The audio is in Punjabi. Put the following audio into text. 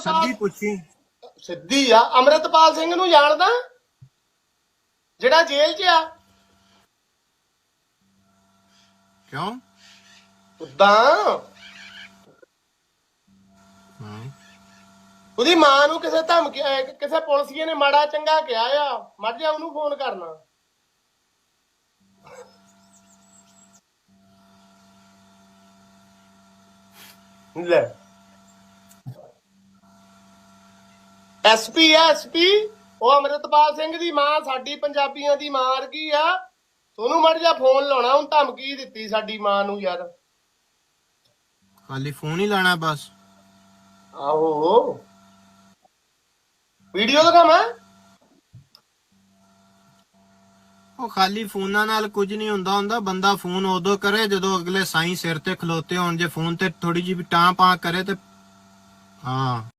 ਅਮਰਤਪਾਲ ਸਿੱਧੀ ਪੁੱਛੀ। ਸਿੱਧੀ ਆ ਅਮਰਤਪਾਲ ਸਿੰਘ ਨੂੰ ਜਾਣਦਾ? ਜਿਹੜਾ ਜੇਲ੍ਹ 'ਚ ਆ। ਕਿਉਂ? ਉਦਾਂ। ਹਾਂ। ਉਹਦੀ ਮਾਂ ਨੂੰ ਕਿਸੇ ਧਮਕੀ ਅਹ ਕਿਸੇ ਪੁਲਿਸੀਏ ਨੇ ਮਾੜਾ ਚੰਗਾ ਕਿਹਾ ਆ। ਮਰ ਜਾ ਉਹਨੂੰ ਫੋਨ ਕਰਨਾ। ਲੈ। SP SP. ਉਹ ਅਮਰਿਤਪਾਲ ਸਿੰਘ ਦੀ ਮਾਂ ਸਾਡੀ ਪੰਜਾਬੀਆਂ ਦੀ ਮਾਂ ਵਰਗੀ ਆ। ਤੁਹਾਨੂੰ ਮੜ ਜਾ ਫੋਨ ਲਾਉਣਾ ਹੁਣ ਧਮਕੀ ਦਿੱਤੀ ਸਾਡੀ ਮਾਂ ਨੂੰ ਯਾਰ। ਖਾਲੀ ਫੋਨ ਹੀ ਲਾਣਾ ਬਸ। ਆਹੋ। ਵੀਡੀਓ ਦਿਖਾਵਾਂ? ਉਹ ਖਾਲੀ ਫੋਨਾਂ ਨਾਲ ਕੁਝ ਨਹੀਂ ਹੁੰਦਾ ਹੁੰਦਾ ਬੰਦਾ ਫੋਨ ਉਦੋਂ ਕਰੇ ਜਦੋਂ ਅਗਲੇ ਸਾਈ ਸਿਰ ਤੇ ਖਲੋਤੇ ਹੋਣ ਜੇ ਫੋਨ ਤੇ ਥੋੜੀ ਜਿਹੀ ਵੀ ਟਾਂ ਪਾ ਕਰੇ ਤੇ ਹਾਂ।